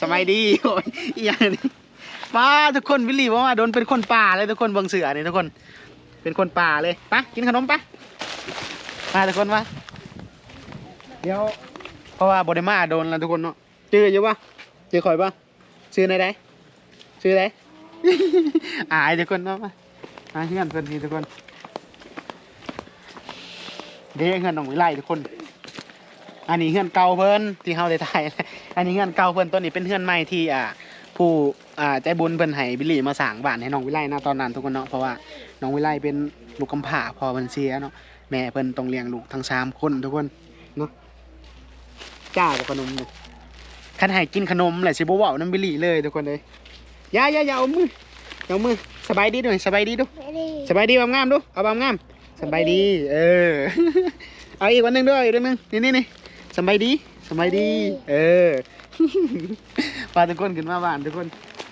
สบายดีโอ้ยอีหยังนี่ป้าทุกคนวิลลี่ว่ามาโดนเป็นคนป่าเลยทุกคนเบังเสือนี่ทุกคน เป็นคนป่าเลยไปะกินขนมปะมาทุกคนมาเดี๋ยวเพราะว่าบไดมาโดนแล้วทุกคนเนาะเจออยู่ปะเจอข่อยปะชื่อไหนได้ชื่อไหน อายทุกคนเนาะมามาเฮือนเพิ่นนี่ทุกคนเด้เฮือนน้องวิไลทุกคน อันนี้เฮือนเก่าเพิ่นที่เฮาได้ถ่ายอันนี้เฮือนเก่าเพิ่นตัวนี้เป็นเฮือนใหม่ที่อ่าผู้อ่าใจบุญเพิ่นให้บิลลี่มาสร้างบ้านให้น้องวิไลนะตอนนั้นทุกคนเนาะเพราะว่าน้องวิไลเป็นลูกกำพร้าพอเพิ่นเสียเนาะแม่เพิ่นต้องเลี้ยงลูกทั้งสามคนทุกคนเนาะจ้ากับขนมเนี่ยคันให้กินขนมแหละสิบ่เว้านำบิลลี่เลยทุกคนเลยอย่าอย่าอย่าเอามืออย่าเอามือสบายดีด้วยสบายดีดูไม่ได้สบายดีบำงามดูเอาบำงามสบายดี เออเอาอีกวันหนึ่งด้วยอีกวันหนึ่งนี่นี่นี่ สบายดีสบายดี เออพาทุกคนขึ้นมาบ้านทุกคน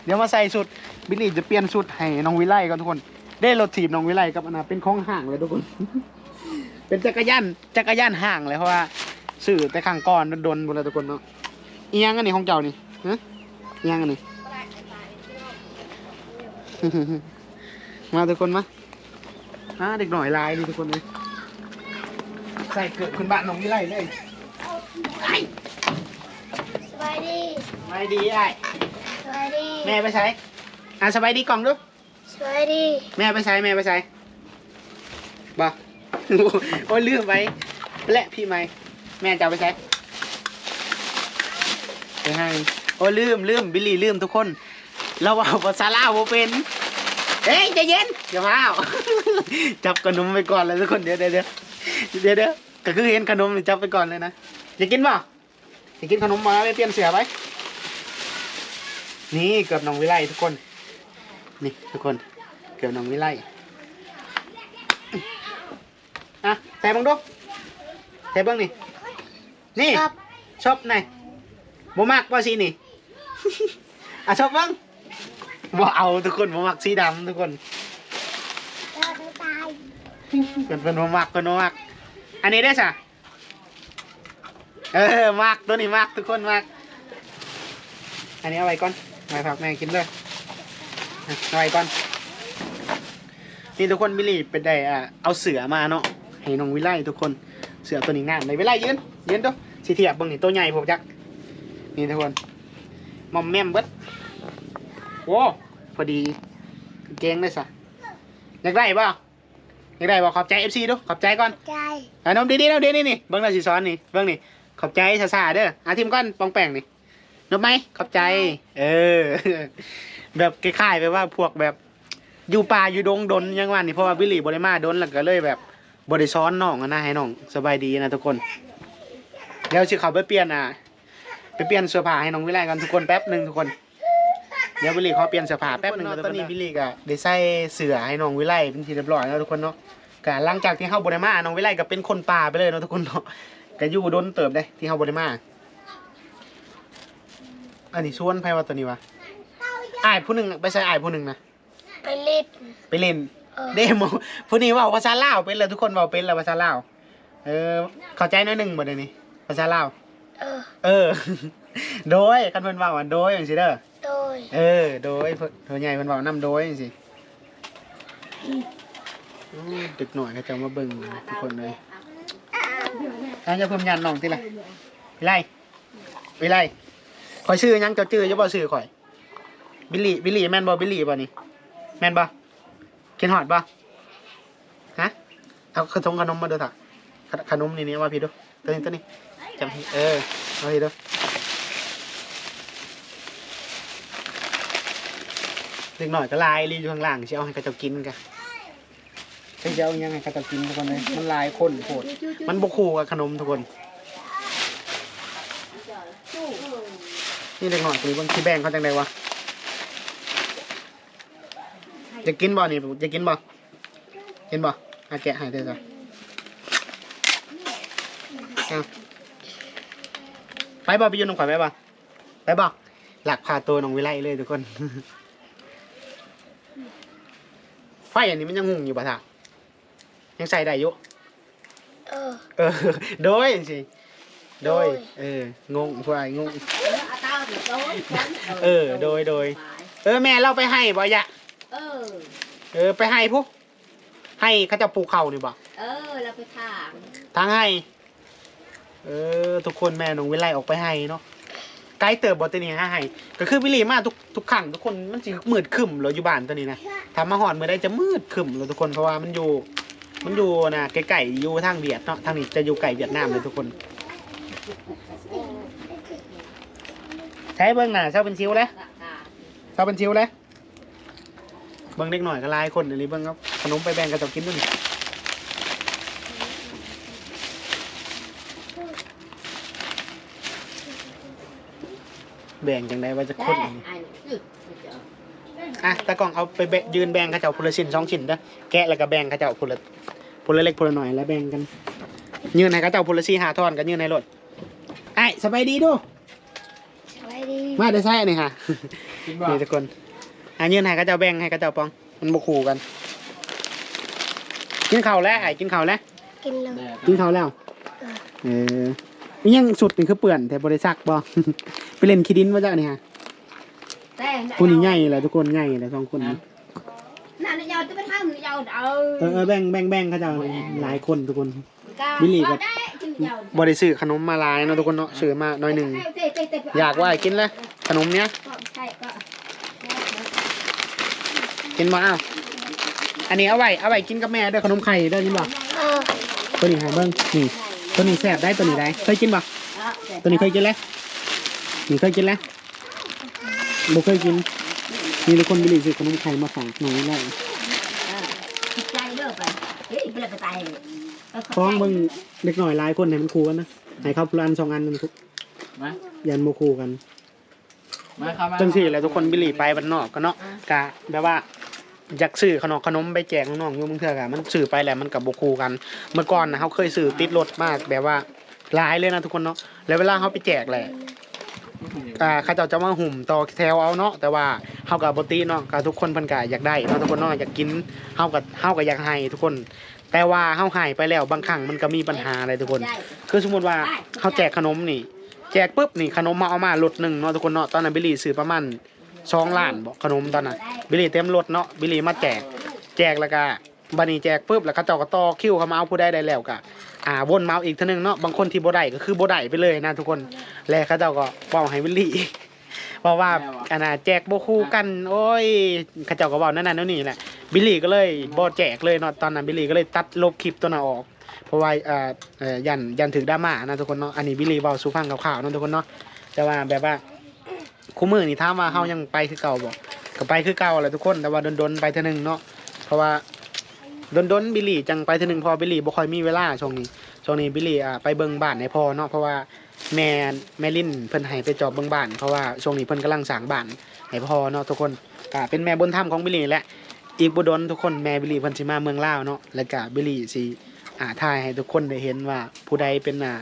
เดี๋ยวมาใส่สุดบิลลี่จะเปลี่ยนสุดให้น้องวิไลก่อนทุกคน ได้รถถีบน้องวิไลกับอันนะเป็นของห่างเลยทุกคน เป็นจักรยานจักรยานห่างเลยเพราะว่าซื้อแต่ข้างก่อนโดนๆหมดเลยทุกคนเนาะอีหยังอันนี้ของเจ้านี่ฮะอีหยังอันนี้มาทุกคนมาอ่าเด็กหน่อยลายดีทุกคนเลยใส่เกิดคุณบ้านน้องวิไลเลยไอ้ สบายดีไม่ดีไอ้สบายดี แม่ไปใช้อะสบายดีกล่องดูสบายดี แม่ไปใช้แม่ไปใช้บ่าโอ้ยลืมไปและพี่ไม่แม่จะเอาไปใช้ไปให้โอ้ยลืมลืมบิลลี่ลืมทุกคน เราเอาภาษาลาวบ่เป็นเฮ้ยใจเย็นอย่ามาเอาจับขนมไปก่อนเลยทุกคนเดี๋ยวเดี๋ยวเดี๋ยวเดี๋ยวเดี๋ยวก็คือเห็นขนมนี่จับไปก่อนเลยนะ อยากกินป่ะอยากกินขนมมาไปเปลี่ยนเสือไปนี่เกือบน้องวิไลทุกคน นี่ทุกคน เกือบน้องวิไลอะใส่บังดูใส่เบังนี่ นี่ครับชอบไหนบ่มักบ่สีนี่ อะชอบเบังบ่เอาทุกคนบ่มักสีดำทุกคนเราจะตายเพิ่นเพิ่นบ่มักเพิ่นบ่มัก อันนี้ได้ซะ เออมักตัวนี้มักทุกคนมักอันนี้เอาไว้ก่อนไว้ฝากแม่กินเลยอะเอาไว้ก่อน นี่ทุกคนบิลลี่เป็นได้อ่าเอาเสือมาเนาะให้น้องวิไลทุกคนเสือตัวนี้งามเลยวิไลยืนยืนตัวสิเทียบเบิ่งนี่ตัวใหญ่ผมจักนี่ทุกคนมอมแม่มเบิดโว้พอดีเก่งเลยซะอยากได้ป่ะอยากได้ป่ะขอบใจ FC ดูขอบใจก่อนใจอะน้องดีๆน้องดีนี่นี่เบิ้งเราสิซ้อนนี่เบิ้งนี่ ขอบใจซาๆเด้ออาทีมก้อนปองแป้งนี่นบไหมขอบใจ เออ แบบคล้ายๆไปว่าพวกแบบ อยู่ป่าอยู่ดงดนอยังว่านี่เพราะว่าวิลลี่บริมาดนแล้วก็เลยแบบบริซ้อนน้องอะนะให้น้องสบายดีนะทุกคน เดี๋ยวสิเขาไปเปลี่ยนอะไปเปลี่ยนเสื้อผ้าให้น้องวิไลกันทุกคนแป๊บหนึ่งทุกคนเดี๋ยววิลลี่ขอเปลี่ยนเสื้อผ้าแป๊บหนึ่งตอนนี้วิลลี่ก็ได้ใส่เสื้อให้น้องวิไลเป็นที่เรียบร้อยแล้วทุกคนเนาะก็หลังจากที่เฮาบ่ได้มาน้องวิไลก็เป็นคนป่าไปเลยเนาะทุกคนเนาะ ก็อยู่โดนเติบได้ที่เฮาบ่ได้มา อันนี้ชวนไผว่าตัวนี้วะอ้ายผู้หนึงไปใส่อ้ายผู้หนึงนะไปเล่นไปเล่นเออเดโมผู้นี้เว่าภาษาลาวเป็นเลยทุกคนเว้าเป็นแล้วภาษาลาวเออ เข้าใจหน้อยหนึงบ่ได้นี่ภาษาลาวเออเออโดยคันเพิ่นเว้าว่าโดยจังซี่เด้อโดยเออ โดยเพิ่นเพิ่นใหญ่เพิ่นเว้านำโดยจังซี่อือดึกหน่อยก็จะมาเบิ่งทุกคนเลย อาจะเพิ่มยันน้องติละวิไลวิไลข่อยชื่อยังเจ้าชื่อจะบ่ชื่อข่อย บิลลี่ บิลลี่แม่นบ่บิลลี่บ่นี่ แม่นบ่กินฮอดบ่ฮะ เอาขนมขนมมาดูถ่ะขนมนี่นี่เอามาพี่ดูตัวนี้ตัวนี้จำให้เออเอาพี่ดูเด็กหน่อยก็ลายรีอยู่ข้างล่างสิเอาให้กระเจ้ากินกัน ให้เจ้ายังไงกระเจ้ากินทุกคนเลยมันลายคนโคตรมันบกคูกับขนมทุกคน นี่เด็กหน่อยคนนี้บางทีแบ่งเขาจังไดวะจะกินบ่นี่จะกินบ่กินบ่อาแกะหายได้จ้ะไปบ่ไปยืนตรงข่อยไปบ่ไปบ่หลักพาตัวน้องวิไลเลยทุกคนไฟอันนี้มันยังหงงอยู่ป่ะท่ะ ยังใส่ได้อยู่เออ เออ โดยสิโดย โดย เอองงพวกไอ้งง เอาเตาเออโดยโดย เออแม่เราไปให้บ่ยะ เออ เออไปให้พวกให้เขาเจะปลูกเขานี่บ่เออ เราไปถางทางให้ เออ ทุกคนแม่น้องวิไลออกไปให้เนาะไกด์เติบบ่ตัวนี้ให้ก็คือวิลีมาทุกทุกครั้งทุกคนมันสิมืดครึ้มเราอยู่บ้านตัวนี้นะถ้ามาหอนเมื่อใดจะมืดครึ้มเลยทุกคนเพราะว่ามันอยู่ มันอยู่นะไกลๆอยู่ทางเวียดเนาะทางนี้จะอยู่ไกลเวียดนามเลยทุกคนใช้เบิ้งหน้าเช้าเป็นชิวเลยเช้าเป็นชิวเลยเบิ้งเล็กหน่อยก็ลายคนอันนี้เบิ้งครับขนมไปแบ่งกันต่อกินด้วยแบ่งจังไดว่าจะคุ้นอะตากล้องเอาไปแบ่งยืนแบ่งข้าเจ้าคนลชิ้นสองชิ้นเด้อแกะแล้วก็แบ่งข้าเจ้าคนละคนละเล็กคนละหน่อยแล้วแบ่งกัน ยืนให้เข้าเจ้าคนละสี่ห้าท่อนกันยืนในรถไอ้สบายดีดูสวัสดีมาได้ใช่นี่ค่ะกินบ่นี่ทุกคนอะยืนให้เข้าเจ้าแบ่งให้เข้าเจ้าปอง มันบกขู่กัน กินข้าวแล้วไอ้กินข้าวแล้วกินเลยแดดกินข้าวแล้วเออนี่ยังสุดนี่คือเปื่อนแต่บริษักบ่ไปเล่นคีดินมาจากนี่ฮะแต่คนนี้ใหญ่แหละทุกคนใหญ่แหละสองคนนี้นั่นยาวจะไปทำยาว เอาเออเออแบ่งแบ่งแบ่งเข้าเจ้าหลายคนทุกคน บิบิลลี่ลี่ก็ก็ได้กินยาวบริซื้อขนมมาหลายเนาะทุกคนเนาะซื้อมาหน้อยหนึ่งอยากว่าให้กินเลยขนมเนี้ยใช่ก็กินมาอ้าวอันนี้เอาไว้เอาไว้กินกับแม่เด้อขนมไข่เด้อกินบ่เออตัวนี้ให้เบิ่งนี่ตัวนี้แซ่บได้ตัวนี้ได้เคยกินบ่ตัวนี้เคยกินแล้วนี่เคยกินแล้วบ่เคยกินมีทุกคนบิลลี่ซื้อขนมไข่มาฝากหน่อยแล้วใจเลิกไป เฮ้ยเป็นอะไรไปตายฟ้องเบิ่งเล็กหน่อยหลายคนให้มันคูกันนะให้เขาพลันสองอันมันคู่มายันบ่คู่กันมาครับมาจังสี่แหละทุกคนบิลลี่ไปบ้านนอกก็เนาะกะแบบว่าอยากซื้อขนมขนมไปแจกน้องๆอยู่มืองเถื่อกะมันซื้อไปแล้วมันกับโบคูกัน เมื่อก่อนนะเขาเคยซื้อติดรถมากแบบว่าหลายเลยนะทุกคนเนาะแล้วเวลาเขาไปแจกแหละอ่าเขาเจ้าจะมาหุ่มต่อแถวเอาเนาะแต่ว่าเฮากับบตีเนาะกับทุกคนเพิ่นก็อยากได้เนาะทุกคนเนาะอยากกินเฮากับเฮาก็อยากให้ทุกคน แต่ว่าเฮาให้ไปแล้วบางครั้งมันก็มีปัญหาอะไรทุกคน คือสมมติว่าเขาแจกขนมนี่ แจกปุ๊บนี่ขนมมาเอามารถหนึ่งเนาะทุกคนเนาะตอนนั้นบิลลี่ซื้อประมาณสองล้านบอกขนมตอนนั้นบิลลี่เต็มรถเนาะบิลลี่มาแจก แจกแล้วก็บันนี้แจกปุ๊บแล้วเขาเจ้าก็ต่อคิวเขามาเอาผู้ใดได้แล้วก็อ่าวนมาเอาอีกเท่านึงเนาะบางคนที่บ่ได้ก็คือบ่ได้ไปเลยนะทุกคนแล้วเขาเจ้าก็เว้าให้บิลลี่ เพราะว่าอันน่ะแจกบ่คู่กัน โอ้ยเขาเจ้าก็เว้านั่นนั่นนี่แหละ บิลลี่ก็เลยบ่แจกเลยเนาะตอนนั้นบิลลี่ก็เลยตัดลบคลิปตัวนั้นออก เพราะว่าเอ่อเอ่อยันยันถึงดราม่านะทุกคนเนาะอันนี้บิลลี่เว้าสู่ฟังข่าวๆเนาะทุกคนเนาะแต่ว่าแบบว่าคู่มือนี่ถามว่าเฮายังไปคือเก่าบ่ก็ไปคือเก่าแหละทุกคนแต่ว่าดนๆไปเท่านึงเนาะเพราะว่าดนๆบิลลี่จังไปเท่านึงพอบิลลี่บ่ค่อยมีเวลาช่วงนี้ช่วงนี้บิลลี่อ่าไปเบิ่งบ้านให้พ่อเนาะเพราะว่าแม่แม่ลินเพิ่นให้ไปจอบเบิ่งบ้านเพราะว่าช่วงนี้เพิ่นกำลังสร้างบ้านให้พ่อเนาะทุกคนก็เป็นแม่บุญธรรมของบิลลี่แหละ อีกบ่ดนทุกคนแม่บิลลี่พิ่นสิมาเมืองลาวเนาะแล้วก็บิลลี่สิอ่าถ่ายให้ทุกคนได้เห็นว่าผู้ใดเป็นอ่า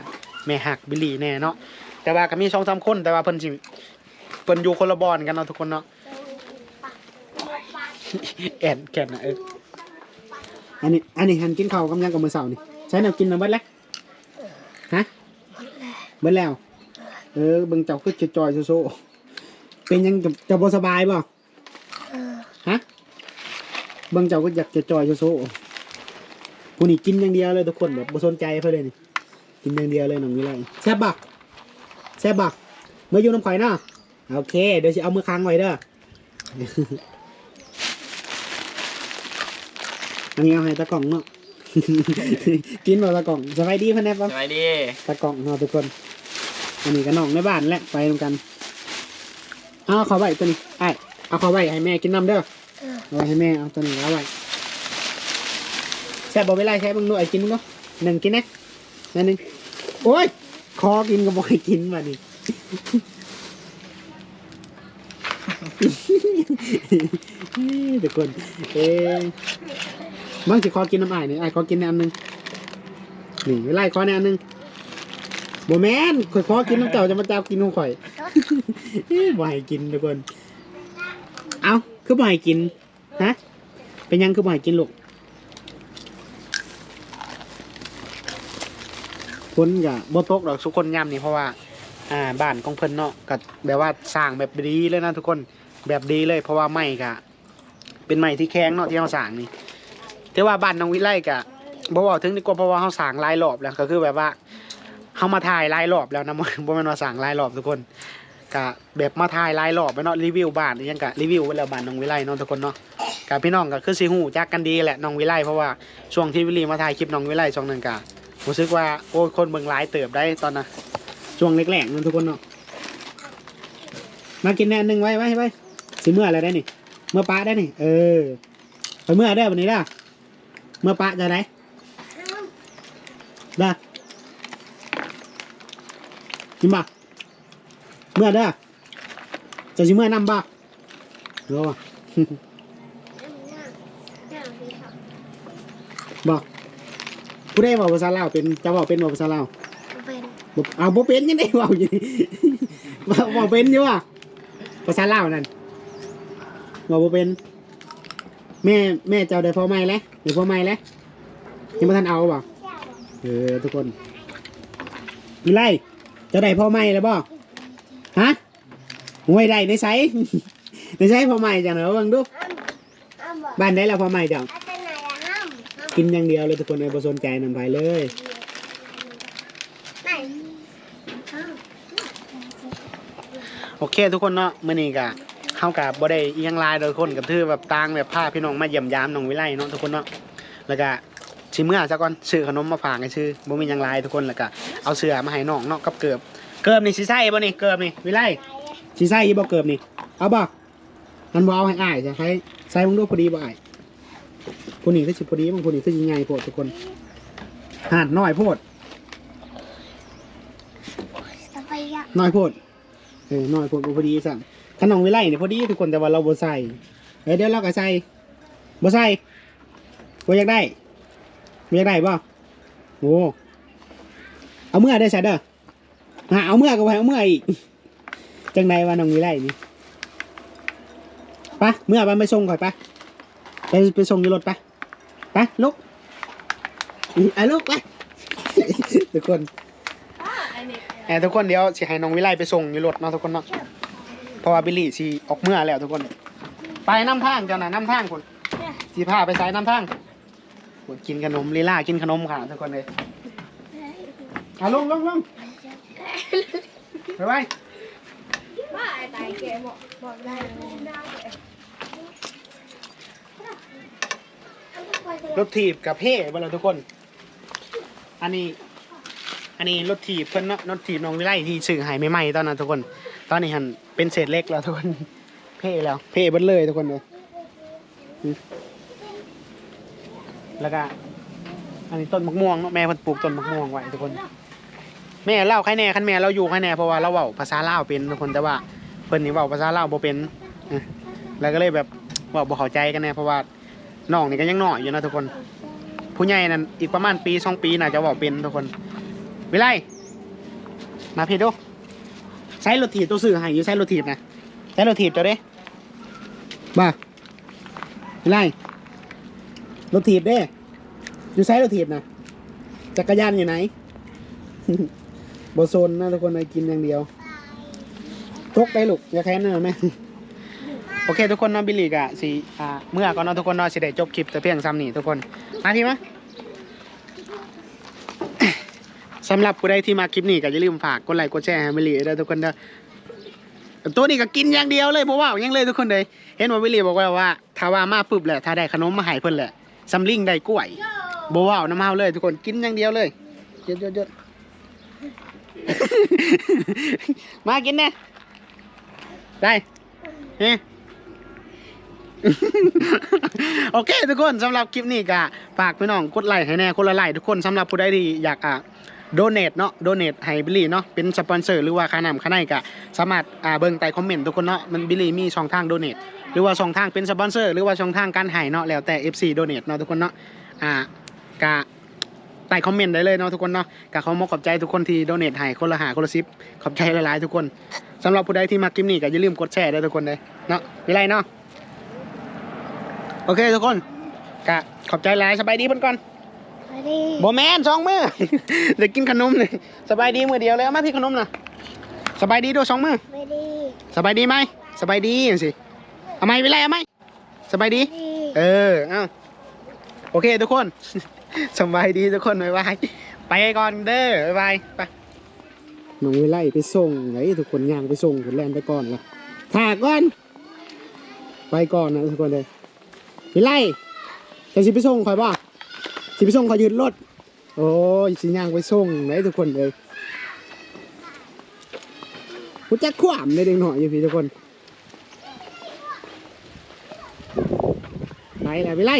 แม่หักบิลลี่แน่เนาะแต่ว่าก็มีสองสามคนแต่ว่าเพิ่นสิเพิ่นอยู่คนละบอนกันเนาะทุกคนเนาะแอนแก่นนะเอออันนี้อันนี้หันกินข้าวกำยังกับมือเสาร์นี่ใช้แนวกินมาเบิดแล้วฮะเบิดแล้ว เออเบิ่งเจ้าคือจอยๆโซเป็นยังจ้าบ่สบายบ่เออฮะ เบิ่งเจ้าก็อยากจะจอยโซๆผู้นี้กินอย่างเดียวเลยทุกคนแบบบ่สนใจเพื่อนเลยนี่กินอย่างเดียวเลยน้องวิไลแซ่บบักแซ่บบักเมื่ออยู่น้ำข่อยเนาะโอเค เดี๋ยวสิเอามือค้างไว้เด้ออันนี้เอาให้ตะกล่องเนาะกินบ่ตะกล่องสบายดีเพื่อนแน่ปะสบายดีตะกล่องเนาะทุกคน อันนี้ก็น้องในบ้านแหละไปนำกันเอาขอไว้ตัวนี้ไอ้ายเอาขอไว้ให้แม่กินน้ำเด้อ เอาให้แม่เอาตัวนี้เอาไว้แซ่บบ่เวลาใช้มึงด้วยกินมึงก็หนึ่งกินนะนั่นหนึ่งโอ้ยคอกินก็บ่ให้กินมาดิทุกคนเอ๊ะบางสิขอกินน้ำอ้ายนี่อ้ายขอกินในอันหนึ่งนี่เวลาขอในอันหนึ่งบ่แมนข่อยขอกินน้ำเจ้าจะมาเจ้ากินของข่อยบ่ให้กินทุกคนเอา คือบ่ให้กิน ฮะ เป็นยังคือบ่ให้กินลูกคนกะบ่ตกดอกทุกคนย่ำนี่เพราะว่า อ่า บ้านของเพิ่นเนาะก็แบบว่าสร้างแบบดีเลยนะทุกคน แบบดีเลย เพราะว่าไม้ก็เป็นไม้ที่แข็งเนาะที่เราสร้างนี่ แต่ว่าบ้านน้องวิไลก็บ่เว้าถึงดีกว่าเพราะว่าเราสร้างลายรอบแล้วก็คือแบบว่าเฮามาถ่ายลายรอบแล้วนะบ่บ่แม่นว่าสร้างลายรอบทุกคน ก็แบบมาถ่ายลายรอบไปเนาะรีวิวบ้านอีหยังก็รีวิวไว้แล้วบ้านน้องวิไลเนาะทุกคนเนาะกับพี่น้องก็คือสิฮู้จักกันดีแหละน้องวิไลเพราะว่าช่วงที่วิลีมาถ่ายคลิปน้องวิไลช่วงนั้นก็รู้สึกว่าโอ้ยคนเบิ่งหลายเติบได้ตอนน่ะช่วงแรกๆนั่นทุกคนเนาะมากินแน่นึงไว้ไว้ไว้สิเมื่ออะไรได้นี่ เมื่อปะได้นี่ เออไปเมื่อได้วันนี้ได้เมื่อปะจะได้ได้กินบ่ เมื่อเด้อจะสิเมื่อนำบ่รอบอกผู้ได้บอกภาษาลาวเป็นจะบอกเป็นบอกภาษาลาวเป็นบ่เอาบ่เป็นยังไงเว้าอยู่นี่เว้าเว้าเป็นอยู่ว่ะภาษาลาวนั่นเว้าบ่เป็นแม่แม่เจ้าได้พ่อใหม่แล้วได้พ่อใหม่แล้วยังบ่ทันเอาบ่เออทุกคนมีไรเจะได้พ่อใหม่แล้วบ่ ฮะหวยได้ในไสในไสพ่อใหม่จังเหรอเบิ่งดูอ้ำบอกบ้านได้แล้วพ่อใหม่จังอาจารย์ไหนอะห้ามห้ามกินอย่างเดียวเลยทุกคนเลยบ่สนใจนำไผเลยไหนห้ามโอเค ทุกคนเนาะมื้อนี้ก็เฮากับบ่ได้อีหยังหลายโดยคนก็ถือแบบต่างแบบพาพี่น้องมาเยี่ยมยามน้องวิไลเนาะทุกคนเนาะแล้วก็สิเมื่อซะก่อนซื้อขนมมาฝากให้ซื้อบ่มีหยังหลายทุกคนแล้วก็เอาเสื้อมาให้น้องเนาะกับเกือบ เกือบนี่สิใส่บ่นี่เกือบนี่วิไลสิใส่อีบ่เกือบนี่เอาบ่มันบ่เอาให้อ้ายจะให้ใส่มึงดูพอดีบ่อ้ายผู้นี้คือสิพอดีบางผู้นี้คือสิใหญ่โพดทุกคนหาดน้อยโพดจะไปอะน้อยโพดเออน้อยโพดบ่พอดีสั่นขนมวิไลนี่พอดีทุกคนแต่ว่าเราบ่ใส่เออเดี๋ยวเราก็ใส่บ่ใส่บ่อยากได้บ่อยากได้บ่โอ้เอาเมื่อได้ใส่เด้อ หาเอาเมื่อก็ไปเอาเมื่ออีกจังใดว่าน้องวิไลนี่ปะเมื่อไปไปส่งข่อยปะไปไปส่งอยู่รถปะไปลุกไอ้ลุกไปทุกคนแอบทุกคนเดี๋ยวสิให้น้องวิไลไปส่งอยู่รถเนาะทุกคนเนาะเพราะว่าบิลลี่สิออกเมื่อแล้วทุกคน ไปน้ำทางเจ้าน่ะน้ำทางคนสีผ้าไปใส่น้ำทางคนกินขนมลีลากินขนมค่ะทุกคนเลยอะลงลงลง ไปไปว่าตายแกบอกบอกได้รถถีบกับเพ่บ่เราทุกคน อันนี้ อันนี้รถถีบเพิ่นเนาะรถถีบน้องวิไลที่ซื้อหายใหม่ๆตอนนั้นทุกคน ตอนนี้หันเป็นเศษเล็กแล้วทุกคน เพ่แล้ว เพ่เบิดเลยทุกคนเลยแล้วก็ อันนี้ต้นมะม่วงเนาะแม่เพิ่นปลูกต้นมะม่วงไว้ทุกคน แม่เล่าใครแน่คันแม่เราอยู่ใครแน่เพราะว่าเราเว้าภาษาลาวเป็นทุกคนแต่ว่าเพิ่นนี่เว้าภาษาลาวบ่เป็นเออแล้วก็เลยแบบว้าบ่เข้าใจกันแน่เพราะว่าน้องนี่ก็ยังน้อยอยู่นะทุกคน ผู้ใหญ่นั่นอีกประมาณปีสองปีน่าจะเว้าเป็นทุกคนวิไลมาเพี่ดูใช้รถถีบตัวสื่อให้อยู่ใช้รถถีบนะใช้รถถีบเจ้าเด้บ้าวิไลรถถีบเด้อยู่ใช้รถถีบนะจักรยานอยู่ไหน บโซนนะทุกคนไปกินอย่างเดียวทกได้ลูกอย่าแค้นนะแม่โอเค ทุกคนนาะบิลลี่กะสิอ่าเมื่อก่อนนาะทุกคนนาะสิได้จบคลิปแต่เพียงซ้ำนี่ทุกคนมาพี่มาสำหรับผู้ใดที่มาคลิปนี้ก็อย่าลืมฝากกดไลค์กดแชร์ให้บิลลี่ด้วยทุกคนเด้อตัวนี้ก็กินอย่างเดียวเลยเพราะว่าอย่างเลยทุกคนเลยเห็นว่าบิลลี่บอกว่าว่าถ้าว่ามาปุ๊บแหละถ้าได้ขนมมาให้เพิ่นแหละซัมลิงได้กล้วยบ่ว้าน้ำเฮาเลย ทุกคนกินอย่างเดียวเลยเยอะๆ มากินแน่ได้เฮ้โอเค ทุกคนสำหรับคลิปนี้ก็ฝากพี่น้องกดไลค์ให้แน่คนละไลค์ทุกคนสำหรับผู้ใดที่อยากอะโดเนทเนาะโดเนทให้บิลลี่เนาะเป็นสปอนเซอร์หรือว่าค่าน้ำค่าในก็สามารถอ่าเบิ่งใต้คอมเมนต์ทุกคนเนาะมันบิลลี่มีช่องทางโดเนทหรือว่าช่องทางเป็นสปอนเซอร์หรือว่าช่องทางการให้เนาะแล้วแต่ FC โดเนทเนาะทุกคนเนาะอ่ากะ ใต้คอมเมนต์ได้เลยเนาะทุกคนเนาะกะขอมขอบใจทุกคนที่โดเนทให้คนละหาคนละซิปขอบใจหลายๆทุกคนสำหรับผู้ใดที่มาคลิปนี้ก็อย่าลืมกดแชร์ด้วยทุกคนเลยเนาะวิไลเนาะโอเคทุกคนกะขอบใจหลายสบายดีเพิ่นก่อนสวัสดีบอแมนสองมือเดี๋ยวกินขนมเลยสบายดีมือเดียวแล้วมาพี่ขนมน่ะสบายดีด้วยสองมือไม่ดีสบายดีไหมสบายดีจังสิเอาไหมไปไล่เอาไหมสบายดีดีเออ เอา โอเคทุกคนสบายดีทุกคนบ๊ายบายไปก่อนเด้อบ๊ายบายไปน้องวิไลไปส่งไงทุกคนย่างไปส่งคนแลนไปก่อนละถ่าก่อน ไปก่อนนะทุกคนเลยวิไลจะสิไปส่งคอยบ่สิไปส่งคอยยืนรถโอ้ยสิย่างไปส่งไหนทุกคนเลยกูจะขวามเลยเด็กหน่อยอยู่พี่ทุกคนไปไหนไปไล่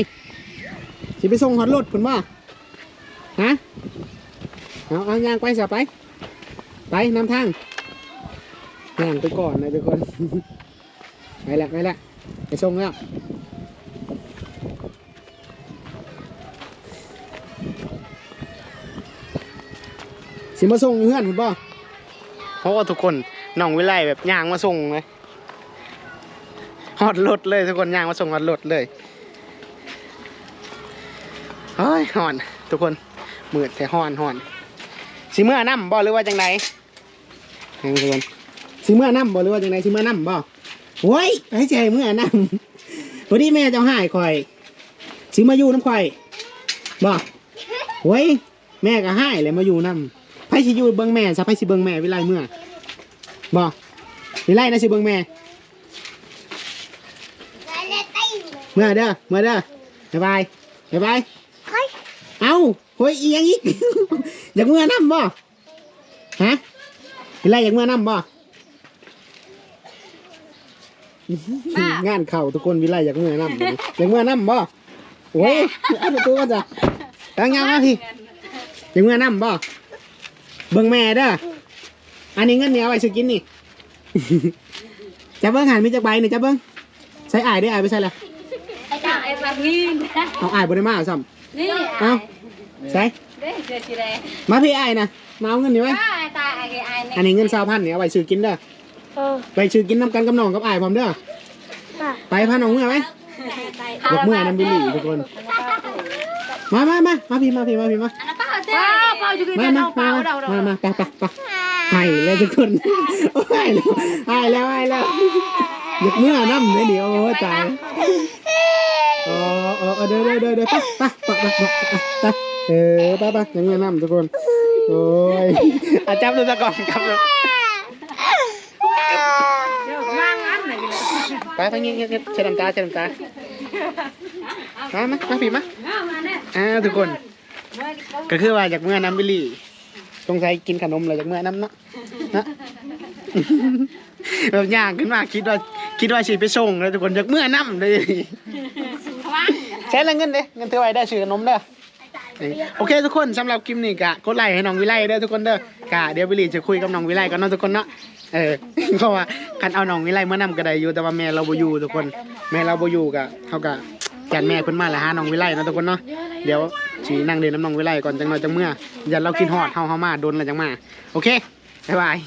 สิไปส่งหอดรถคุณบ่ฮะเอาเอาย่างไปสิไป ไปนำทางย่างไปก่อนนะทุกคน ไปแล้วไปแล้วไปส่งแล้วสิมาส่งเพื่อนคุณบ่เพราะว่าทุกคนน้องวิไลแบบย่างมาส่งเลยหอดรถเลยทุกคนย่างมาส่งหอดรถเลย เฮ้ย หอน ทุกคนมืดแต่หอนหอนสิเมื่อน้ำบ่หรือว่าจังไดให้ทุกคนสิเมื่อน้ำบ่หรือว่าจังไดสิเมื่อน้ำบ่โว้ยให้ใจเมื่อน้ำพอดีแม่เจ้าหายคอยสิมาอยู่น้ำคอยบ่โว้ยแม่ก็หายเลยมาอยู่น้ำไผสิอยู่เบิ่งแม่ซะไผสิเบิ่งแม่วิไลเมื่อบ่วิไลนะสิเบิ่งแม่แล้วเล่นติ้งเมื่อเด้อเมื่อเด้อบ๊ายบายบ๊ายบาย เฮ้ยเอาเฮ้ยอีหยังอีก อยากเมื่อน้ำบ่ฮะเป็นไรอยากเมื่อน้ำบ่งานเข่าทุกคนวิไลอยากเมื่อน้ำอยากเมื่อน้ำบ่โอ้ยเอาประตูกันจ้ะตั้งยาวมาพี่อยากเมื่อน้ำบ่เบิ่งแม่เด้ออันนี้เงินเนี่ยเอาไว้ซื้อกินนี่ จะเบิ่งหันมีจักใบนี่จะเบิ่งใช้อายได้ออายไปใช่ละไอ้เจ้าไอ้ปากนี่นะเอาอายบ่ได้มาซ้นี่ำเอา ใช่เด้เจอทีแรกมาพี่ไอ้ายนะมาเอาเงินนี่ไว้ไอ้ตาไอ้ไอ้อันนี้เงินสาวพันเนี่ยเอาไปซื้อกินเด้อเออไปซื้อกินน้ำกันกับน้องกับไอ้ายพร้อมเด้อป่ะไปพาน้องเมื่อไหมยกเมื่อน้ำบิลลี่ทุกคน มามามามาพี่มาพี่มาพี่มา อันนั้นเปล่าเจ้าเปล่าอยู่กินมากันมาเอาเปมาล่าเราเรามามาไปไปไปให้เลยทุกคนโอ้ยให้แล้วให้แล้วยกเมื่อน้ำเลยเดี๋ยวโอ้ยตายโอ้โอ้เดี๋ยวเดี๋ยวเดี๋ยวเดี๋ยวไปไปไปไปไปไป เออไปไปยังเมื่อน้ำทุกคน โอ้ยอาจับดูตะก่อนครับเดี๋ยวงานงานไหนกันเลยไปไปงี้งี้เช็ดน้ำตาเช็ดน้ำตามามามาพี่มาเอามาเนี่ยอ่าทุกคน ก็คือว่าจากเมื่อน้ำบิลลี่สงสัยกินขนมเลยจากเมื่อน้ำเนาะนะแบบย่างขึ้นมาคิดว่าคิดว่าสิไปส่งเลยทุกคนจากเมื่อน้ำเลยใช้แล้วเงินเด้เงินเท่าไหร่ได้ซื้อขนมเด้อเอ้ย โอเคทุกคนสำหรับคลิปนี้กะกดไลค์ให้น้องวิไลเด้อทุกคนเด้อกะเดี๋ยวบิลี่จะคุยกับน้องวิไลก่อนเนาะทุกคนเนาะเออเพราะว่าคันเอาน้องวิไลเมื่อนำก็ได้อยู่แต่ว่าแม่เราบ่อยู่ทุกคน แม่เราบ่อยู่กะเขากะจัดแม่เพิ่นมาแล้วหาน้องวิไลเนาะทุกคนเนาะเดี๋ยวสินั่งเรียนน้ำน้องวิไลก่อนจังหน่อยจังเมื่ออย่าเรากินฮอดเฮาเฮามาโดนแล้วจังมาโอเคบ๊ายบาย